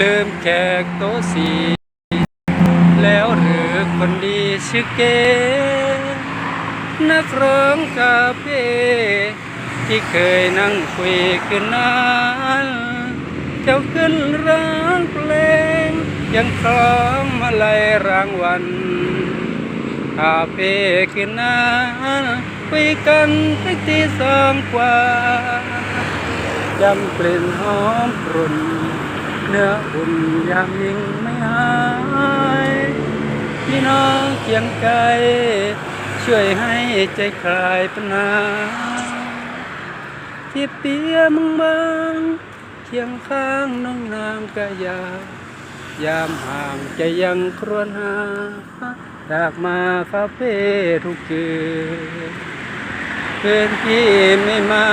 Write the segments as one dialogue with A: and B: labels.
A: ลืมแขกโต๊ะสี แล้วหรือคนดีชื่อเกนักร้องคาเฟ่ที่เคยนั่งคุยคืนนั้นเจ้าขึ้นร้องเพลง ยังคล้องมาลัยรางวัลคาเฟ่คืนนั้นคุยกันตั้งที่สองกว่าจำกลิ่นหอมกรุ่น เนื้ออุ่นยามยิ่งไม่หาย พี่น้องเคียงไกลช่วยให้ใจคลายปัญหาที่เปียมึงบางเคียงข้างน้องนางกะยา ยามห่างใจยังครวญหาอยากมาคาเฟ่ทุกคืนเพื่อนพี่ไม่มา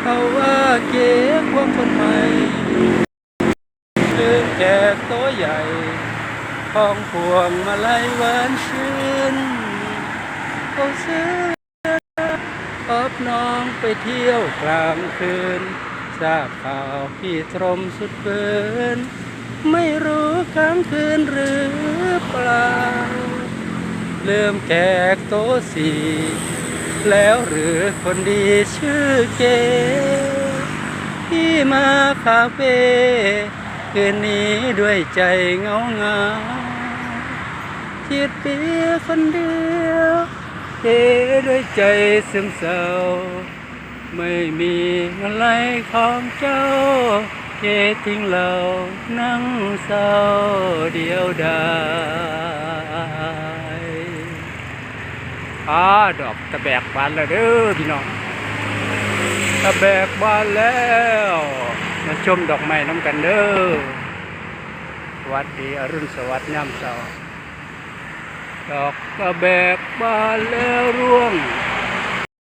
A: เขาว่าเก๋ความคนใหม่ แขกโต๊ะใหญ่ทองพวงมาลัยหวานชื่นเขาซื้ออบน้องไปเที่ยวกลางคืน ทราบข่าวพี่ตรมสุดเบิน ไม่รู้ค้างคืนหรือเปล่าเริ่มแขกโต๊ะสี่แล้วหรือคนดีชื่อเกที่มาคาเฟ่ คืนนี้ด้วยใจเงาเงาคิดเพียคนเดียวเทด้วยใจซึมเศร้า ไม่มีอะไรของเจ้าเททิ้งเรานั่งเศร้าเดียวดายอ่าดอกตะแบกบานแล้วเด้อพี่น้องตะแบกบานแล้ว มาชมดอกไม้น้ำกันเด้อสวัสดีอรุณสวัสดิ์ย่ำเช้าดอกตะแบกบานแล้วร่วง